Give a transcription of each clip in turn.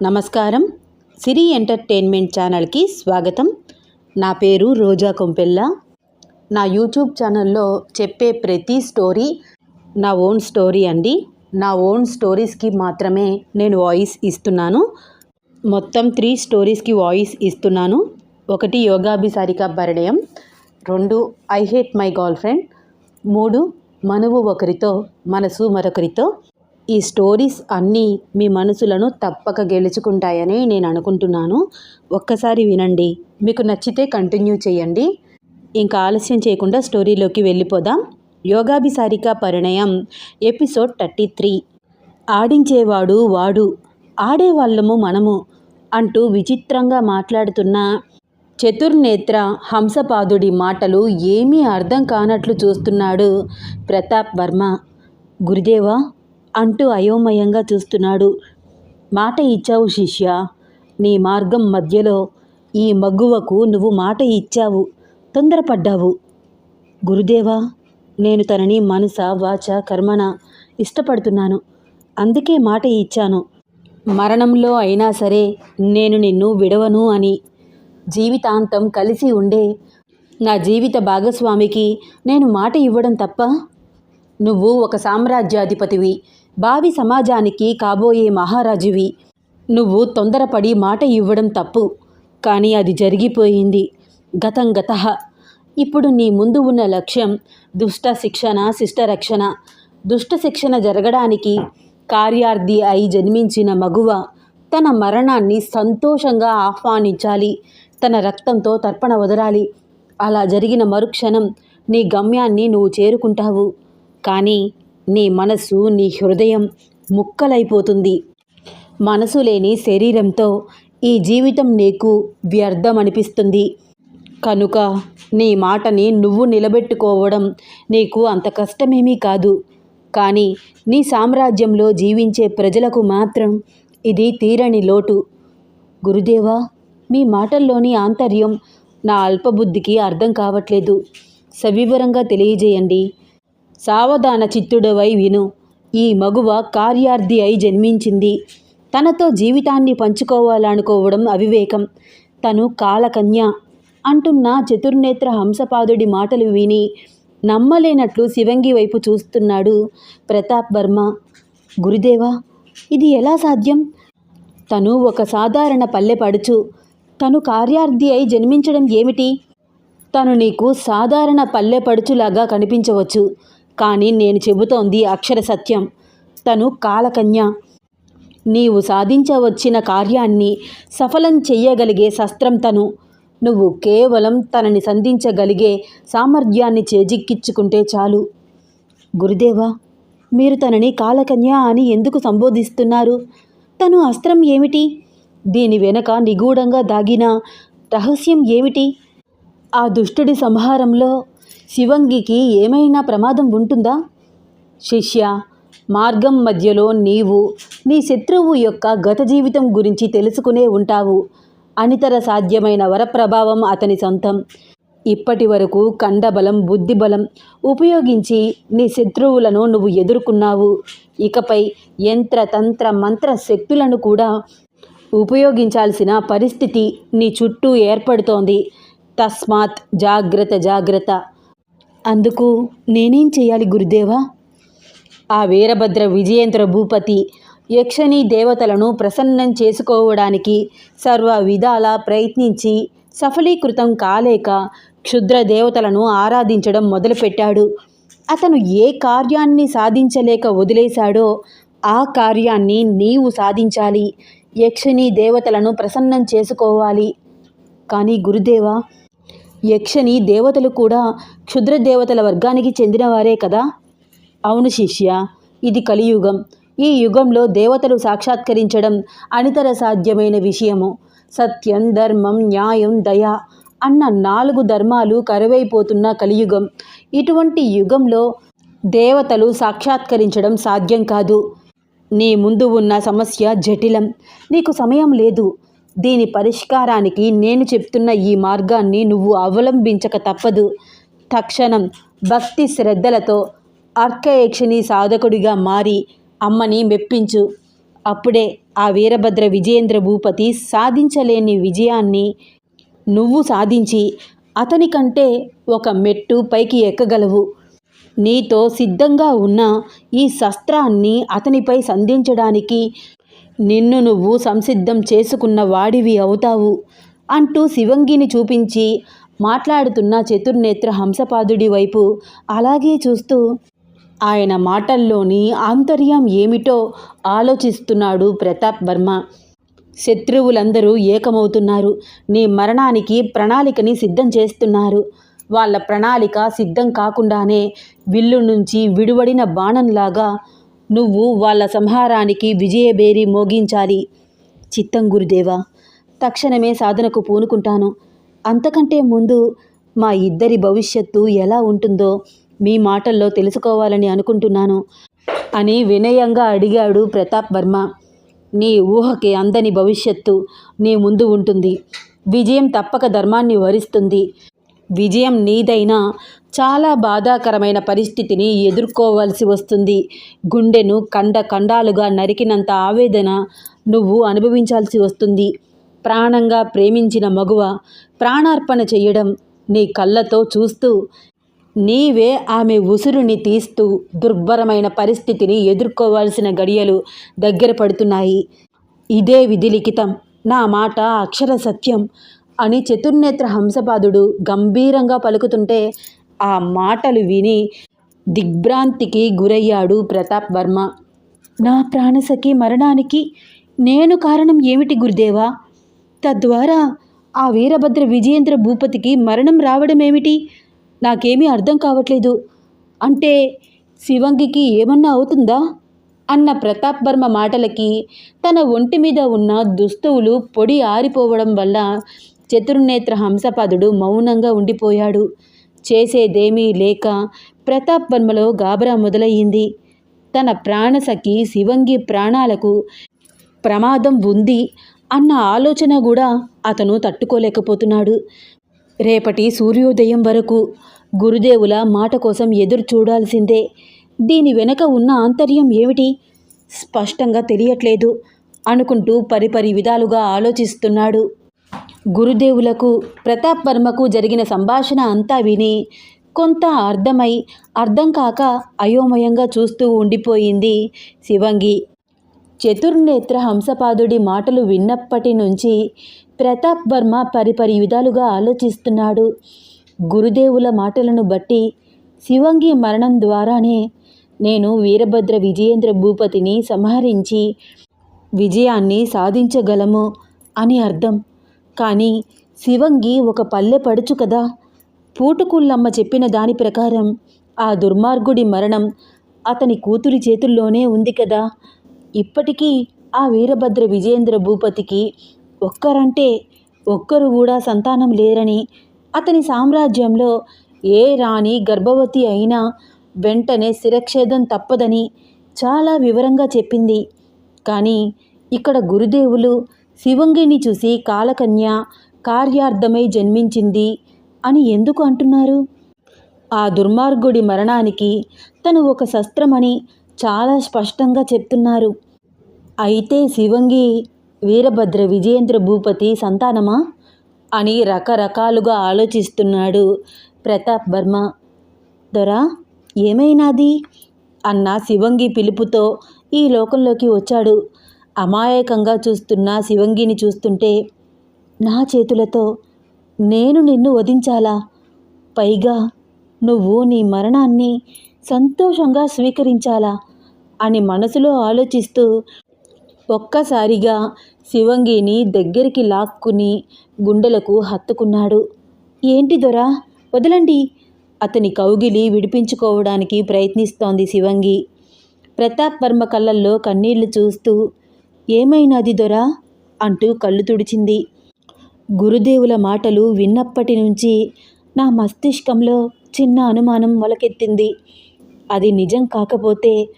నమస్కారం. సిరి ఎంటర్టైన్మెంట్ ఛానల్కి స్వాగతం. నా పేరు రోజా కొంపెల్ల. నా యూట్యూబ్ ఛానల్లో చెప్పే ప్రతి స్టోరీ నా ఓన్ స్టోరీ అండి. నా ఓన్ స్టోరీస్కి మాత్రమే నేను వాయిస్ ఇస్తున్నాను. మొత్తం త్రీ స్టోరీస్కి వాయిస్ ఇస్తున్నాను. ఒకటి యోగాభిసారిక పరిణయం రెండు I hate my girl friend మూడు మనవు ఒకరితో మనసు మరొకరితో ఈ స్టోరీస్ అన్నీ మీ మనసులను తప్పక గెలుచుకుంటాయని నేను అనుకుంటున్నాను. ఒక్కసారి వినండి. మీకు నచ్చితే కంటిన్యూ చేయండి. ఇంకా ఆలస్యం చేయకుండా స్టోరీలోకి వెళ్ళిపోదాం. Yogabhisarika Parinayam episode thirty three. ఆడించేవాడు వాడు ఆడేవాళ్ళము మనము అంటూ విచిత్రంగా మాట్లాడుతున్న చతుర్నేత్ర హంసపాదుడి మాటలు ఏమీ అర్థం కానట్లు చూస్తున్నాడు ప్రతాప్ వర్మ. గురుదేవా అంటూ అయోమయంగా చూస్తున్నాడు. మాట ఇచ్చావు శిష్య నీ మార్గం మధ్యలో ఈ మగ్గువకు నువ్వు మాట ఇచ్చావు తొందరపడ్డావు. గురుదేవా నేను తనని మనస వాచ కర్మణ ఇష్టపడుతున్నాను. అందుకే మాట ఇచ్చాను. మరణంలో అయినా సరే నేను నిన్ను విడవను అని. జీవితాంతం కలిసి ఉండే నా జీవిత భాగస్వామికి నేను మాట ఇవ్వడం తప్ప? నువ్వు ఒక సామ్రాజ్యాధిపతివి. భావి సమాజానికి కాబోయే మహారాజువి. నువ్వు తొందరపడి మాట ఇవ్వడం తప్పు. కానీ అది జరిగిపోయింది. గతం గత. ఇప్పుడు నీ ముందు ఉన్న లక్ష్యం దుష్ట శిక్షణ శిష్ట రక్షణ దుష్ట శిక్షణ జరగడానికి కార్యార్థి అయి జన్మించిన మగువ తన మరణాన్ని సంతోషంగా ఆహ్వానించాలి. తన రక్తంతో తర్పణ వదలాలి. అలా జరిగిన మరుక్షణం నీ గమ్యాన్ని నువ్వు చేరుకుంటావు. కానీ నీ మనసు నీ హృదయం ముక్కలైపోతుంది. మనసు లేని శరీరంతో ఈ జీవితం నీకు వ్యర్థం అనిపిస్తుంది కనుక నీ మాటని నువ్వు నిలబెట్టుకోవడం నీకు అంత కష్టమేమీ కాదు. కానీ నీ సామ్రాజ్యంలో జీవించే ప్రజలకు మాత్రం ఇది తీరని లోటు. గురుదేవా మీ మాటల్లోని ఆంతర్యం నా అల్పబుద్ధికి అర్థం కావట్లేదు. సవివరంగా తెలియజేయండి. సావధాన చిత్తుడవై విను. ఈ మగువ కార్యార్థి అయి జన్మించింది. తనతో జీవితాన్ని పంచుకోవాలనుకోవడం అవివేకం. తను కాలకన్య అంటున్న చతుర్నేత్ర హంసపాదుడి మాటలు విని నమ్మలేనట్లు శివంగి వైపు చూస్తున్నాడు ప్రతాప్ వర్మ. గురుదేవా ఇది ఎలా సాధ్యం? తను ఒక సాధారణ పల్లె పడుచు. తను కార్యార్థి అయి జన్మించడం ఏమిటి? తను నీకు సాధారణ పల్లె పడుచులాగా కనిపించవచ్చు. కానీ నేను చెబుతోంది అక్షర సత్యం. తను కాలకన్య. నీవు సాధించవచ్చిన కార్యాన్ని సఫలం చెయ్యగలిగే శస్త్రం తను. నువ్వు కేవలం తనని సంధించగలిగే సామర్థ్యాన్ని చేజిక్కించుకుంటే చాలు. గురుదేవా మీరు తనని కాలకన్య అని ఎందుకు సంబోధిస్తున్నారు? తను అస్త్రం ఏమిటి? దీని వెనక నిగూఢంగా దాగిన రహస్యం ఏమిటి? ఆ దుష్టుడి సంహారంలో శివంగికి ఏమైనా ప్రమాదం ఉంటుందా? శిష్య మార్గం మధ్యలో నీవు నీ శత్రువు యొక్క గత జీవితం గురించి తెలుసుకునే ఉంటావు. అనితర సాధ్యమైన వరప్రభావం అతని సొంతం. ఇప్పటి వరకు కండబలం బుద్ధిబలం ఉపయోగించి నీ శత్రువులను నువ్వు ఎదుర్కొన్నావు. ఇకపై యంత్ర తంత్ర మంత్ర శక్తులను కూడా ఉపయోగించాల్సిన పరిస్థితి నీ చుట్టూ ఏర్పడుతోంది. తస్మాత్ జాగ్రత్త జాగ్రత్త. అందుకు నేనేం చేయాలి గురుదేవా? ఆ వీరభద్ర విజయేంద్ర భూపతి యక్షని దేవతలను ప్రసన్నం చేసుకోవడానికి సర్వ విధాల ప్రయత్నించి సఫలీకృతం కాలేక క్షుద్ర దేవతలను ఆరాధించడం మొదలుపెట్టాడు. అతను ఏ కార్యాన్ని సాధించలేక వదిలేశాడో ఆ కార్యాన్ని నీవు సాధించాలి. యక్షిని దేవతలను ప్రసన్నం చేసుకోవాలి. కానీ గురుదేవా యక్షని దేవతలు కూడా క్షుద్ర దేవతల వర్గానికి చెందినవారే కదా? అవును శిష్య ఇది కలియుగం. ఈ యుగంలో దేవతలు సాక్షాత్కరించడం అనితర సాధ్యమైన విషయము. సత్యం ధర్మం న్యాయం దయ అన్న నాలుగు ధర్మాలు కరువైపోతున్న కలియుగం. ఇటువంటి యుగంలో దేవతలు సాక్షాత్కరించడం సాధ్యం కాదు. నీ ముందు ఉన్న సమస్య జటిలం. నీకు సమయం లేదు. దీని పరిష్కారానికి నేను చెప్తున్న ఈ మార్గాన్ని నువ్వు అవలంబించక తప్పదు. తక్షణం భక్తి శ్రద్ధలతో అర్కయక్షిణి సాధకుడిగా మారి అమ్మని మెప్పించు. అప్పుడే ఆ వీరభద్ర విజయేంద్ర భూపతి సాధించలేని విజయాన్ని నువ్వు సాధించి అతని కంటే ఒక మెట్టు పైకి ఎక్కగలవు. నీతో సిద్ధంగా ఉన్న ఈ శస్త్రాన్ని అతనిపై సంధించడానికి నిన్ను నువ్వు సంసిద్ధం చేసుకున్న వాడివి అవుతావు అంటూ శివంగిని చూపించి మాట్లాడుతున్న చతుర్నేత్ర హంసపాదుడి వైపు అలాగే చూస్తూ ఆయన మాటల్లోని ఆంతర్యం ఏమిటో ఆలోచిస్తున్నాడు ప్రతాప్ వర్మ. శత్రువులందరూ ఏకమవుతున్నారు. నీ మరణానికి ప్రణాళికని సిద్ధం చేస్తున్నారు. వాళ్ళ ప్రణాళిక సిద్ధం కాకుండానే విల్లు నుంచి విడువడిన బాణంలాగా నువ్వు వాళ్ళ సంహారానికి విజయబేరి మోగించాలి. చిత్తం గురుదేవా తక్షణమే సాధనకు పూనుకుంటాను. అంతకంటే ముందు మా ఇద్దరి భవిష్యత్తు ఎలా ఉంటుందో మీ మాటల్లో తెలుసుకోవాలని అనుకుంటున్నాను అని వినయంగా అడిగాడు ప్రతాప్ వర్మ. నీ ఊహకి అందని భవిష్యత్తు నీ ముందు ఉంటుంది. విజయం తప్పక ధర్మాన్ని వరిస్తుంది. విజయం నీదైనా చాలా బాధాకరమైన పరిస్థితిని ఎదుర్కోవాల్సి వస్తుంది. గుండెను కండ కండాలుగా నరికినంత ఆవేదన నువ్వు అనుభవించాల్సి వస్తుంది. ప్రాణంగా ప్రేమించిన మగువ ప్రాణార్పణ చేయడం నీ కళ్ళతో చూస్తూ నీవే ఆమె ఉసురుని తీస్తూ దుర్భరమైన పరిస్థితిని ఎదుర్కోవాల్సిన గడియలు దగ్గర పడుతున్నాయి. ఇదే విధిలిఖితం నా మాట అక్షర సత్యం అని చతుర్నేత్ర హంసపాదుడు గంభీరంగా పలుకుతుంటే ఆ మాటలు విని దిగ్భ్రాంతికి గురయ్యాడు ప్రతాప్ వర్మ. నా ప్రాణసఖి మరణానికి నేను కారణం ఏమిటి గురుదేవా? తద్వారా ఆ వీరభద్ర విజయేంద్ర భూపతికి మరణం రావడం ఏమిటి నాకేమీ అర్థం కావట్లేదు. అంటే శివంగికి ఏమన్నా అవుతుందా? అన్న ప్రతాప్ వర్మ మాటలకి తన ఒంటి మీద ఉన్న దుస్తువులు పొడి ఆరిపోవడం వల్ల చతుర్నేత్ర హంసపదుడు మౌనంగా ఉండిపోయాడు. చేసేదేమీ లేక ప్రతాప్ వర్మలో గాబరా మొదలయ్యింది. తన ప్రాణసఖి శివంగి ప్రాణాలకు ప్రమాదం ఉంది అన్న ఆలోచన కూడా అతను తట్టుకోలేకపోతున్నాడు. రేపటి సూర్యోదయం వరకు గురుదేవుల మాట కోసం ఎదురు చూడాల్సిందే. దీని వెనక ఉన్న ఆంతర్యం ఏమిటి? స్పష్టంగా తెలియట్లేదు అనుకుంటూ పరిపరి విధాలుగా ఆలోచిస్తున్నాడు. గురుదేవులకు ప్రతాప్ వర్మకు జరిగిన సంభాషణ అంతా విని కొంత అర్థమై అర్థం కాక అయోమయంగా చూస్తూ ఉండిపోయింది శివంగి. చతుర్నేత్ర హంసపాదుడి మాటలు విన్నప్పటి నుంచి ప్రతాప్ వర్మ పరిపరి విధాలుగా ఆలోచిస్తున్నాడు. గురుదేవుల మాటలను బట్టి శివంగి మరణం ద్వారానే నేను వీరభద్ర విజయేంద్ర భూపతిని సంహరించి విజయాన్ని సాధించగలము అని అర్థం. కానీ శివంగి ఒక పల్లె పడుచు కదా. పూటుకుళ్ళమ్మ చెప్పిన దాని ప్రకారం ఆ దుర్మార్గుడి మరణం అతని కూతురి చేతుల్లోనే ఉంది కదా. ఇప్పటికీ ఆ వీరభద్ర విజేంద్ర భూపతికి ఒక్కరంటే ఒక్కరు కూడా సంతానం లేరని అతని సామ్రాజ్యంలో ఏ రాణి గర్భవతి అయినా వెంటనే శిరక్షేదం తప్పదని చాలా వివరంగా చెప్పింది. కానీ ఇక్కడ గురుదేవులు శివంగిని చూసి కాలకన్య కార్యార్థమై జన్మించింది అని ఎందుకు అంటున్నారు? ఆ దుర్మార్గుడి మరణానికి తను ఒక శస్త్రమని చాలా స్పష్టంగా చెప్తున్నారు. అయితే శివంగి వీరభద్ర విజయేంద్ర భూపతి సంతానమా? అని రకరకాలుగా ఆలోచిస్తున్నాడు ప్రతాప్ వర్మ. దొరా ఏమైనాది? అన్న శివంగి పిలుపుతో ఈ లోకంలోకి వచ్చాడు. అమాయకంగా చూస్తున్న శివంగిని చూస్తుంటే నా చేతులతో నేను నిన్ను వధించాలా? పైగా నువ్వు నీ మరణాన్ని సంతోషంగా స్వీకరించాలా? అని మనసులో ఆలోచిస్తూ ఒక్కసారిగా శివంగిని దగ్గరికి లాక్కుని గుండెలకు హత్తుకున్నాడు. ఏంటి దొరా? వదలండి. అతని కౌగిలి విడిపించుకోవడానికి ప్రయత్నిస్తోంది శివంగి. ప్రతాప్ వర్మ కళ్ళల్లో కన్నీళ్ళు చూస్తూ ఏమైనది దొరా? అంటూ కళ్ళు తుడిచింది. గురుదేవుల మాటలు విన్నప్పటి నుంచి నా మస్తిష్కంలో చిన్న అనుమానం మొలకెత్తింది. అది నిజం కాకపోతే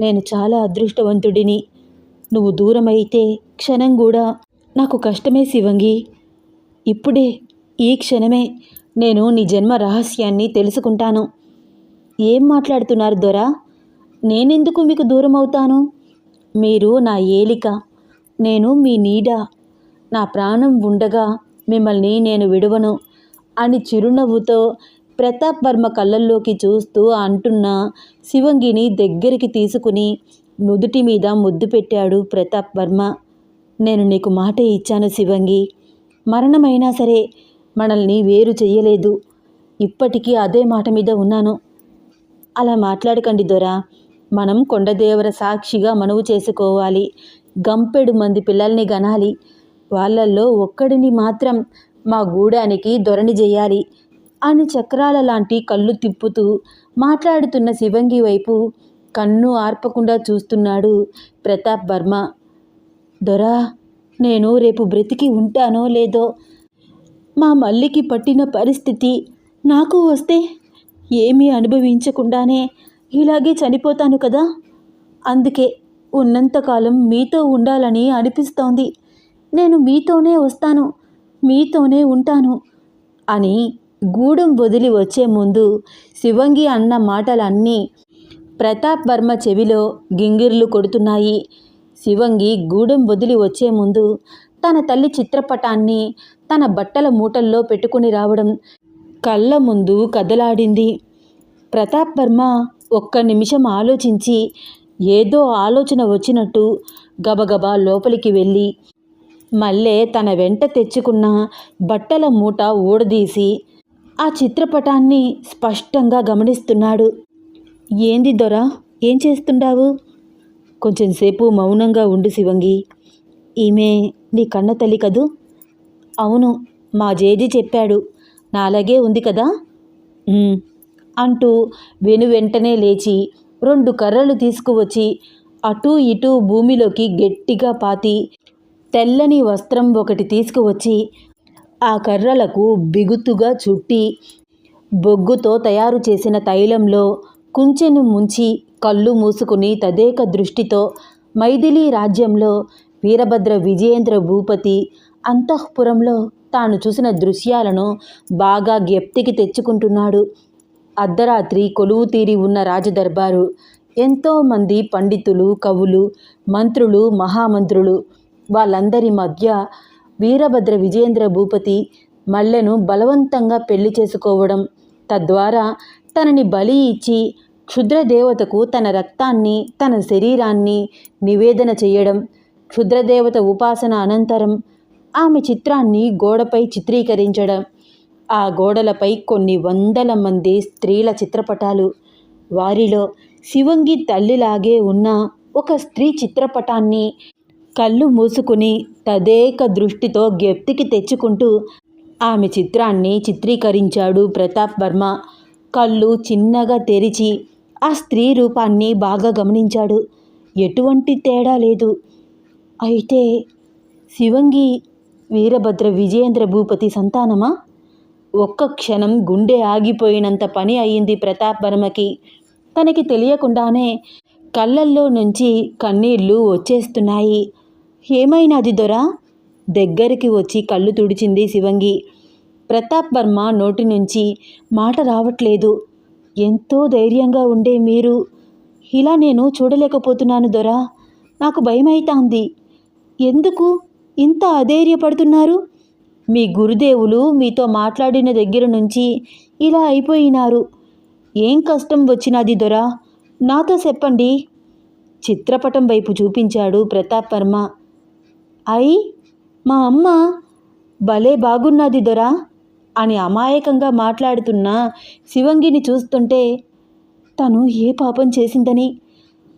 నేను చాలా అదృష్టవంతుడిని. నువ్వు దూరమైతే క్షణం కూడా నాకు కష్టమే శివంగి. ఇప్పుడే ఈ క్షణమే నేను నీ జన్మ రహస్యాన్ని తెలుసుకుంటాను. ఏం మాట్లాడుతున్నారు దొరా? నేనెందుకు మీకు దూరం అవుతాను మీరు నా ఏలిక నేను మీ నీడ. నా ప్రాణం ఉండగా మిమ్మల్ని నేను విడవను అని చిరునవ్వుతో ప్రతాప్ వర్మ కళ్ళల్లోకి చూస్తూ అంటున్న శివంగిని దగ్గరికి తీసుకుని నుదుటి మీద ముద్దు పెట్టాడు ప్రతాప్ వర్మ నేను నీకు మాట ఇచ్చాను శివంగి. మరణమైనా సరే మనల్ని వేరు చెయ్యలేదు. ఇప్పటికీ అదే మాట మీద ఉన్నాను. అలా మాట్లాడకండి దొరా. మనం కొండదేవర సాక్షిగా మనవు చేసుకోవాలి. గంపెడు మంది పిల్లల్ని గనాలి. వాళ్ళల్లో ఒక్కడిని మాత్రం మా గూడానికి ధొరణి చేయాలి అని చక్రాల లాంటి కళ్ళు తిప్పుతూ మాట్లాడుతున్న శివంగి వైపు కన్ను ఆర్పకుండా చూస్తున్నాడు ప్రతాప్ వర్మ. దొరా నేను రేపు బ్రతికి ఉంటానో లేదో? మా మల్లికి పట్టిన పరిస్థితి నాకు వస్తే ఏమీ అనుభవించకుండానే ఇలాగే చనిపోతాను కదా? అందుకే ఉన్నంతకాలం మీతో ఉండాలని అనిపిస్తోంది. నేను మీతోనే వస్తాను మీతోనే ఉంటాను అని గూడెం వదిలి వచ్చే ముందు శివంగి అన్న మాటలన్నీ ప్రతాప్ వర్మ చెవిలో గింగిర్లు కొడుతున్నాయి. శివంగి గూడెం వదిలి వచ్చే ముందు తన తల్లి చిత్రపటాన్ని తన బట్టల మూటల్లో పెట్టుకుని రావడం కళ్ళ ముందు కదలాడింది. ప్రతాప్ వర్మ ఒక్క నిమిషం ఆలోచించి ఏదో ఆలోచన వచ్చినట్టు గబగబా లోపలికి వెళ్ళి మళ్ళీ తన వెంట తెచ్చుకున్న బట్టల మూట ఊడదీసి ఆ చిత్రపటాన్ని స్పష్టంగా గమనిస్తున్నాడు. ఏంది దొర ఏం చేస్తుండావు? కొంచెంసేపు మౌనంగా ఉండు శివంగి. ఈమె నీ కన్న తల్లి కదూ? అవును మా జేజీ చెప్పాడు. నాలాగే ఉంది కదా? అంటూ వెను వెంటనే లేచి రెండు కర్రలు తీసుకువచ్చి అటూ ఇటూ భూమిలోకి గట్టిగా పాతి తెల్లని వస్త్రం ఒకటి తీసుకువచ్చి ఆ కర్రలకు బిగుతుగా చుట్టి బొగ్గుతో తయారు చేసిన తైలంలో కుంచెను ముంచి కళ్ళు మూసుకుని తదేక దృష్టితో మైథిలి రాజ్యంలో వీరభద్ర విజయేంద్ర భూపతి అంతఃపురంలో తాను చూసిన దృశ్యాలను బాగా జ్ఞప్తికి తెచ్చుకుంటున్నాడు. అర్ధరాత్రి కొలువు తీరి ఉన్న రాజదర్బారు ఎంతోమంది పండితులు కవులు మంత్రులు మహామంత్రులు వాళ్ళందరి మధ్య వీరభద్ర విజేంద్ర భూపతి మల్లెను బలవంతంగా పెళ్ళి చేసుకోవడం తద్వారా తనని బలి ఇచ్చి క్షుద్రదేవతకు తన రక్తాన్ని తన శరీరాన్ని నివేదన చేయడం క్షుద్రదేవత ఉపాసన అనంతరం ఆమె చిత్రాన్ని గోడపై చిత్రీకరించడం ఆ గోడలపై కొన్ని వందల మంది స్త్రీల చిత్రపటాలు. వారిలో శివంగి తల్లిలాగే ఉన్న ఒక స్త్రీ చిత్రపటాన్ని కళ్ళు మూసుకుని తదేక దృష్టితో గెప్తికి తెచ్చుకుంటూ ఆమె చిత్రాన్ని చిత్రీకరించాడు ప్రతాప్ వర్మ. కళ్ళు చిన్నగా తెరిచి ఆ స్త్రీ రూపాన్ని బాగా గమనించాడు. ఎటువంటి తేడా లేదు. అయితే శివంగి వీరభద్ర విజయేంద్ర భూపతి సంతానమా? ఒక్క క్షణం గుండె ఆగిపోయినంత పని అయింది ప్రతాప్ వర్మకి. తనకి తెలియకుండానే కళ్ళల్లో నుంచి కన్నీళ్ళు వచ్చేస్తున్నాయి. ఏమైనాది దొరా? దగ్గరికి వచ్చి కళ్ళు తుడిచింది శివంగి. ప్రతాప్ వర్మ నోటి నుంచి మాట రావట్లేదు. ఎంతో ధైర్యంగా ఉండే మీరు. ఇలా నేను చూడలేకపోతున్నాను దొరా. నాకు భయమైతాంది. ఎందుకు ఇంత అధైర్యపడుతున్నారు? మీ గురుదేవులు మీతో మాట్లాడిన దగ్గర నుంచి ఇలా అయిపోయినారు. ఏం కష్టం వచ్చినది దొరా? నాతో చెప్పండి. చిత్రపటం వైపు చూపించాడు ప్రతాప్ వర్మ. అయి మా అమ్మ భలే బాగున్నది దొరా అని అమాయకంగా మాట్లాడుతున్న శివంగిని చూస్తుంటే తను ఏ పాపం చేసిందని.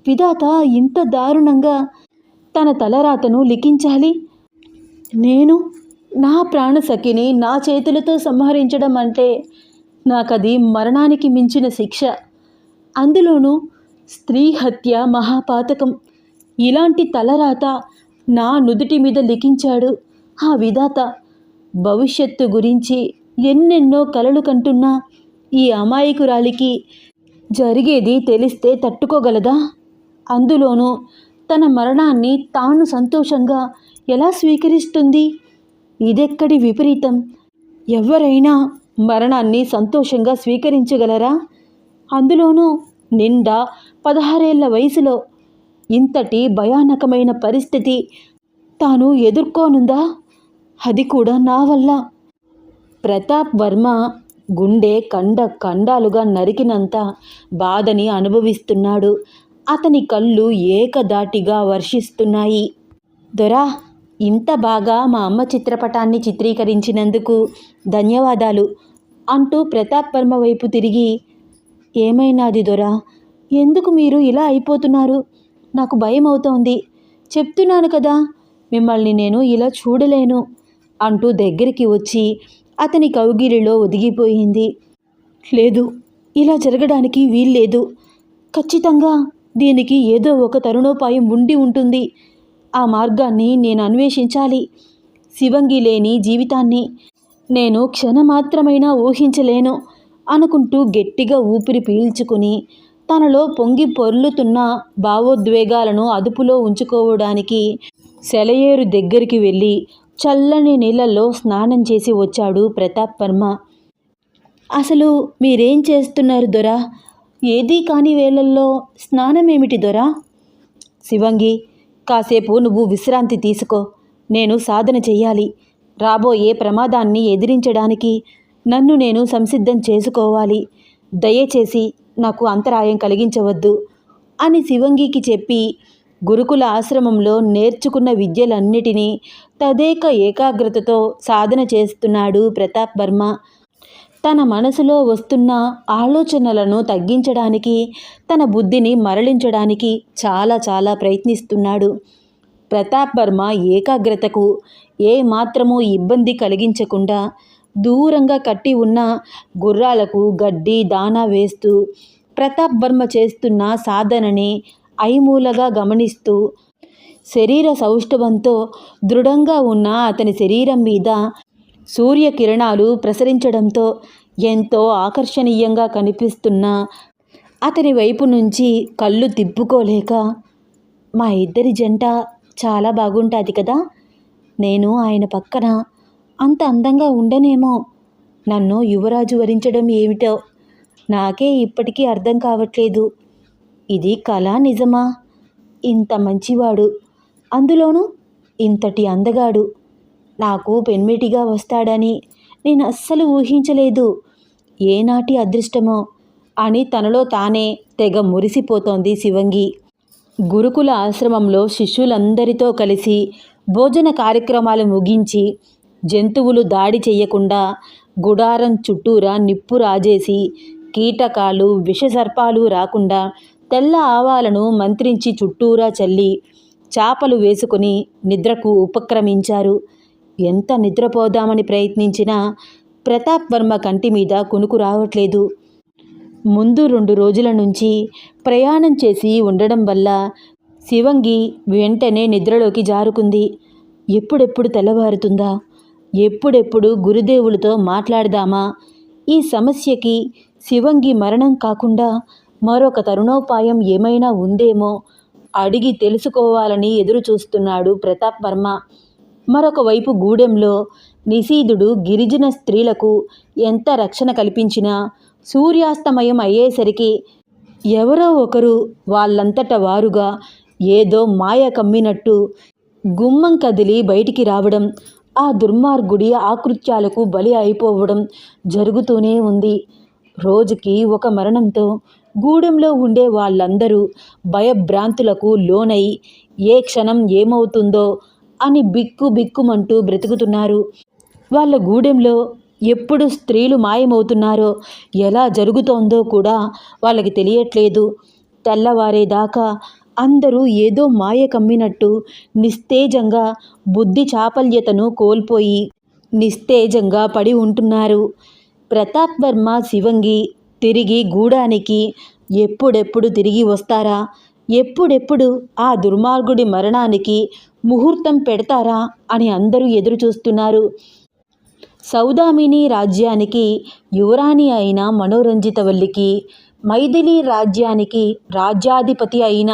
విధాత ఇంత దారుణంగా తన తలరాతను లిఖించాలి. నేను నా ప్రాణసఖిని నా చేతులతో సంహరించడం అంటే నాకది మరణానికి మించిన శిక్ష. అందులోనూ స్త్రీ హత్య మహాపాతకం ఇలాంటి తలరాత నా నుదుటి మీద లిఖించాడు. ఆ విధాత భవిష్యత్తు గురించి ఎన్నెన్నో కలలు కంటున్న ఈ అమాయకురాలికి జరిగేది తెలిస్తే తట్టుకోగలదా? అందులోనూ తన మరణాన్ని తాను సంతోషంగా ఎలా స్వీకరిస్తుంది? ఇదెక్కడి విపరీతం? ఎవరైనా మరణాన్ని సంతోషంగా స్వీకరించగలరా? అందులోనూ నిండా పదహారేళ్ళ వయసులో ఇంతటి భయానకమైన పరిస్థితి తాను ఎదుర్కోనుందా? అది కూడా నా వల్ల. ప్రతాప్ వర్మ గుండె కండ కండాలుగా నరికినంత బాధని అనుభవిస్తున్నాడు. అతని కళ్ళు ఏకదాటిగా వర్షిస్తున్నాయి. దొరా ఇంత బాగా మా అమ్మ చిత్రపటాన్ని చిత్రీకరించినందుకు ధన్యవాదాలు అంటూ ప్రతాప్ వర్మ వైపు తిరిగి ఏమైనాది దొరా? ఎందుకు మీరు ఇలా అయిపోతున్నారు? నాకు భయం అవుతోంది చెప్తున్నాను కదా మిమ్మల్ని నేను ఇలా చూడలేను అంటూ దగ్గరికి వచ్చి అతని కౌగిలిలో ఒదిగిపోయింది. లేదు ఇలా జరగడానికి వీల్లేదు. ఖచ్చితంగా దీనికి ఏదో ఒక తరుణోపాయం ఉండి ఉంటుంది. ఆ మార్గాన్ని నేను అన్వేషించాలి. శివంగి లేని జీవితాన్ని నేను క్షణమాత్రమైనా ఊహించలేను అనుకుంటూ గట్టిగా ఊపిరి పీల్చుకుని తనలో పొంగి పొర్లుతున్న భావోద్వేగాలను అదుపులో ఉంచుకోవడానికి సెలయేరు దగ్గరికి వెళ్ళి చల్లని నీళ్ళల్లో స్నానం చేసి వచ్చాడు ప్రతాప్ వర్మ. అసలు మీరేం చేస్తున్నారు దొరా? ఏదీ కాని వేళల్లో స్నానం ఏమిటి దొరా? శివంగి కాసేపు నువ్వు విశ్రాంతి తీసుకో. నేను సాధన చెయ్యాలి. రాబోయే ప్రమాదాన్ని ఎదిరించడానికి నన్ను నేను సంసిద్ధం చేసుకోవాలి. దయచేసి నాకు అంతరాయం కలిగించవద్దు అని శివంగికి చెప్పి గురుకుల ఆశ్రమంలో నేర్చుకున్న విద్యలన్నిటినీ తదేక ఏకాగ్రతతో సాధన చేస్తున్నాడు ప్రతాప్ వర్మ. తన మనసులో వస్తున్న ఆలోచనలను తగ్గించడానికి తన బుద్ధిని మరలించడానికి చాలా చాలా ప్రయత్నిస్తున్నాడు. ప్రతాప్ వర్మ ఏకాగ్రతకు ఏ ఇబ్బంది కలిగించకుండా దూరంగా కట్టి ఉన్న గుర్రాలకు గడ్డి దానా వేస్తూ ప్రతాప్ వర్మ చేస్తున్న సాధనని ఐమూలగా గమనిస్తూ శరీర సౌష్ఠవంతో దృఢంగా ఉన్న అతని శరీరం మీద సూర్యకిరణాలు ప్రసరించడంతో ఎంతో ఆకర్షణీయంగా కనిపిస్తున్న అతని వైపు నుంచి కళ్ళు తిప్పుకోలేక మా ఇద్దరి జంట చాలా బాగుంటుంది కదా? నేను ఆయన పక్కన అంత అందంగా ఉండనేమో? నన్ను యువరాజు వరించడం ఏమిటో? నాకే ఇప్పటికీ అర్థం కావట్లేదు. ఇది కళ నిజమా? ఇంత మంచివాడు. అందులోనూ ఇంతటి అందగాడు. నాకు పెన్మిటిగా వస్తాడని నేను అస్సలు ఊహించలేదు. ఏనాటి అదృష్టమో? అని తనలో తానే తెగ మురిసిపోతోంది శివంగి. గురుకుల ఆశ్రమంలో శిష్యులందరితో కలిసి భోజన కార్యక్రమాలు ముగించి జంతువులు దాడి చేయకుండా గుడారం చుట్టూరా నిప్పు రాజేసి కీటకాలు విషసర్పాలు రాకుండా తెల్ల ఆవాలను మంత్రించి చుట్టూరా చల్లి చాపలు వేసుకుని నిద్రకు ఉపక్రమించారు. ఎంత నిద్రపోదామని ప్రయత్నించినా ప్రతాప్ వర్మ కంటి మీద కునుకు రావట్లేదు. ముందు రెండు రోజుల నుంచి ప్రయాణం చేసి ఉండడం వల్ల శివంగి వెంటనే నిద్రలోకి జారుకుంది. ఎప్పుడెప్పుడు తెల్లవారుతుందా? ఎప్పుడెప్పుడు గురుదేవులతో మాట్లాడదామా? ఈ సమస్యకి శివంగి మరణం కాకుండా మరొక తరుణోపాయం ఏమైనా ఉందేమో అడిగి తెలుసుకోవాలని ఎదురు చూస్తున్నాడు ప్రతాప్ వర్మ. మరొక వైపు గూడెంలో నిశీధుడు గిరిజన స్త్రీలకు ఎంత రక్షణ కల్పించినా సూర్యాస్తమయం అయ్యేసరికి ఎవరో ఒకరు వాళ్ళంతట వారుగా ఏదో మాయ కమ్మినట్టు గుమ్మం కదిలి బయటికి రావడం ఆ దుర్మార్గుడి ఆకృత్యాలకు బలి అయిపోవడం జరుగుతూనే ఉంది. రోజుకి ఒక మరణంతో గూడెంలో ఉండే వాళ్ళందరూ భయభ్రాంతులకు లోనై ఏ క్షణం ఏమవుతుందో అని బిక్కు బిక్కుమంటూ బ్రతుకుతున్నారు. వాళ్ళ గూడెంలో ఎప్పుడు స్త్రీలు మాయమవుతున్నారో ఎలా జరుగుతోందో కూడా వాళ్ళకి తెలియట్లేదు. తెల్లవారేదాకా అందరూ ఏదో మాయ కమ్మినట్టు నిస్తేజంగా బుద్ధి చాపల్యతను కోల్పోయి నిస్తేజంగా పడి ఉంటున్నారు. ప్రతాప్ వర్మ శివంగి తిరిగి గూడానికి ఎప్పుడెప్పుడు తిరిగి వస్తారా? ఎప్పుడెప్పుడు ఆ దుర్మార్గుడి మరణానికి ముహూర్తం పెడతారా అని అందరూ ఎదురుచూస్తున్నారు. సౌదామిని రాజ్యానికి యువరాణి అయిన మనోరంజితవల్లికి మైథిలి రాజ్యానికి రాజ్యాధిపతి అయిన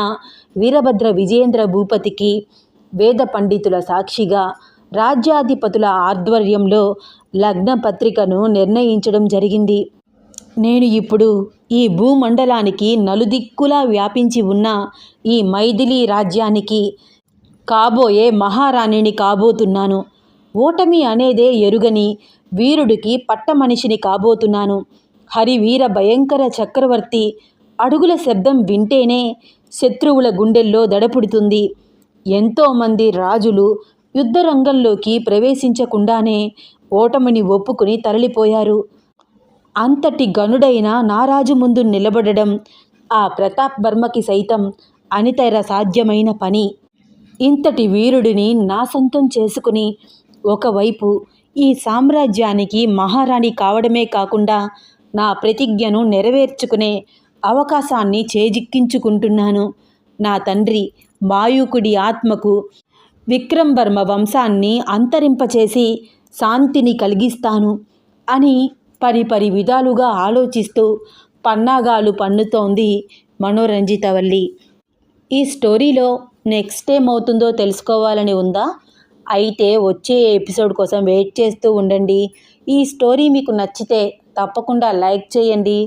వీరభద్ర విజేంద్ర భూపతికి వేద పండితుల సాక్షిగా రాజ్యాధిపతుల ఆధ్వర్యంలో లగ్న పత్రికను నిర్ణయించడం జరిగింది. నేను ఇప్పుడు ఈ భూమండలానికి నలుదిక్కులా వ్యాపించి ఉన్న ఈ మైథిలి రాజ్యానికి కాబోయే మహారాణిని కాబోతున్నాను. ఓటమి అనేదే ఎరుగని వీరుడికి పట్టమనిషిని కాబోతున్నాను. హరివీర భయంకర చక్రవర్తి అడుగుల శబ్దం వింటేనే శత్రువుల గుండెల్లో దడపుడుతుంది. ఎంతోమంది రాజులు యుద్ధరంగంలోకి ప్రవేశించకుండానే ఓటమిని ఒప్పుకుని తరలిపోయారు. అంతటి గనుడైన నారాజు ముందు నిలబడడం ఆ ప్రతాప్ వర్మకి సైతం అనితర సాధ్యమైన పని. ఇంతటి వీరుడిని నా సొంతం చేసుకుని ఒకవైపు ఈ సామ్రాజ్యానికి మహారాణి కావడమే కాకుండా నా ప్రతిజ్ఞను నెరవేర్చుకునే అవకాశాన్ని చేజిక్కించుకుంటున్నాను. నా తండ్రి మాయూకుడి ఆత్మకు విక్రమ్ వర్మ వంశాన్ని అంతరింపచేసి శాంతిని కలిగిస్తాను అని పరిపరి విధాలుగా ఆలోచిస్తూ పన్నాగాలు పన్నుతోంది మనోరంజితవల్లి. ఈ స్టోరీలో నెక్స్ట్ ఏమవుతుందో తెలుసుకోవాలని ఉందా? అయితే వచ్చే ఎపిసోడ్ కోసం వెయిట్ చేస్తూ ఉండండి. ఈ స్టోరీ మీకు నచ్చితే తప్పకుండా లైక్ చేయండి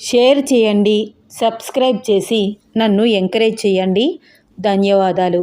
షేర్ చేయండి సబ్స్క్రైబ్ చేసి నన్ను ఎంకరేజ్ చేయండి. ధన్యవాదాలు.